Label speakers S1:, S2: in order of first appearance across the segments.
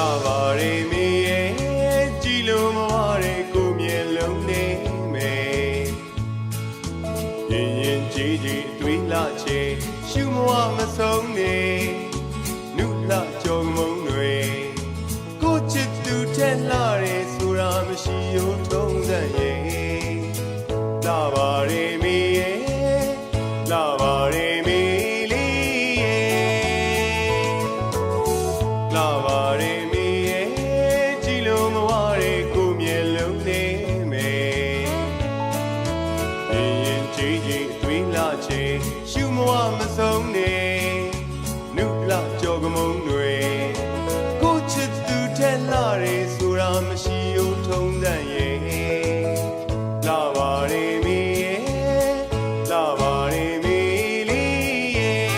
S1: har varit min တွေးလာချေရှုမဝမဆုံးနေနုလာကြောကမုံတွေကိုချစ်သူထဲလာရဲဆိုတာမရှိဦးထုံးတန်ရဲ့လာပါရီမီရဲ့လာပါရီမီလေးရဲ့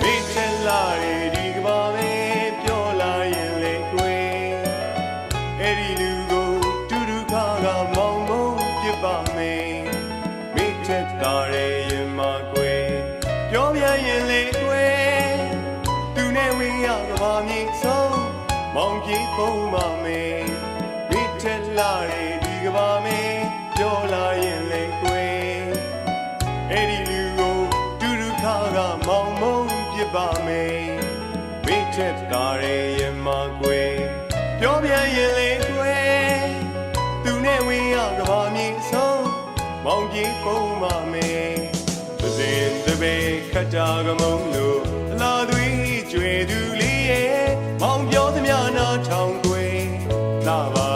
S1: မိထက်လာရဲဒီကဘာပဲပြောလာရင်လေကွယ်အဲ့ဒီလူကိုတူတူခါကမောင်မုံပြစ်ပါ ပြေပုံပါမယ်မိထက်လာရဲ့ဒီကဘာမယ်ပြောလာရင်လေကွယ်အဲ့ဒီလူကိုတူတူခါကမောင်မုံပြစ်ပါမယ်မိထက်တာရဲ့ရင်မကွယ်ပြောပြရင်လေကွယ်သူနဲ့ဝင်းရကဘာမြေဆုံးမောင်ပြေပုံမမေသစင်တပေခတ်တာကမုံလို့အလားသွေးကျွေသူလေးရဲ့မောင်ပြော သမျှနာထောင်ကွယ်လာပါ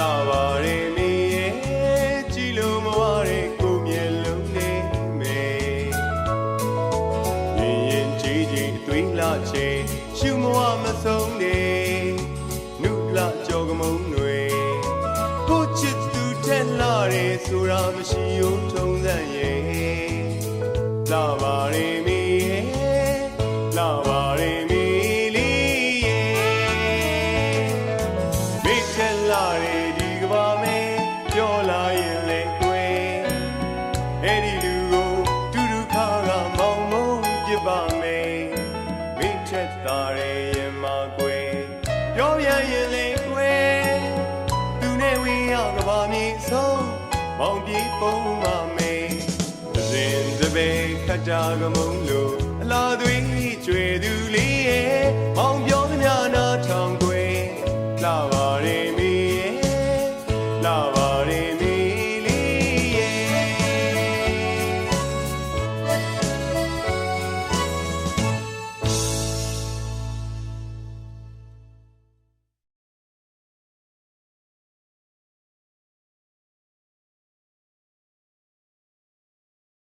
S1: လာပါရီမီရဲ့ကြည်လို့မဝတဲ့ကိုမျက်လုံးနဲ့မေရင်ရင်ကြည်ကြည်အသွေးလာချေရှုမဝမဆုံးနေနုလာကြောကမုံတွေကိုချစ်သူတက်လာတယ်ဆိုတာမရှိဦးထုံးစံရဲ့လာပါရီမီ ကဘာမည်ဆုံးမောင်ပြေပုံမမေစဉ်တပေခကြကမုံလိုအလားသွေးကြွေသူလေးရဲ့မောင်ပြောသည်များနာထောင်ခွေလာပါရင်မီ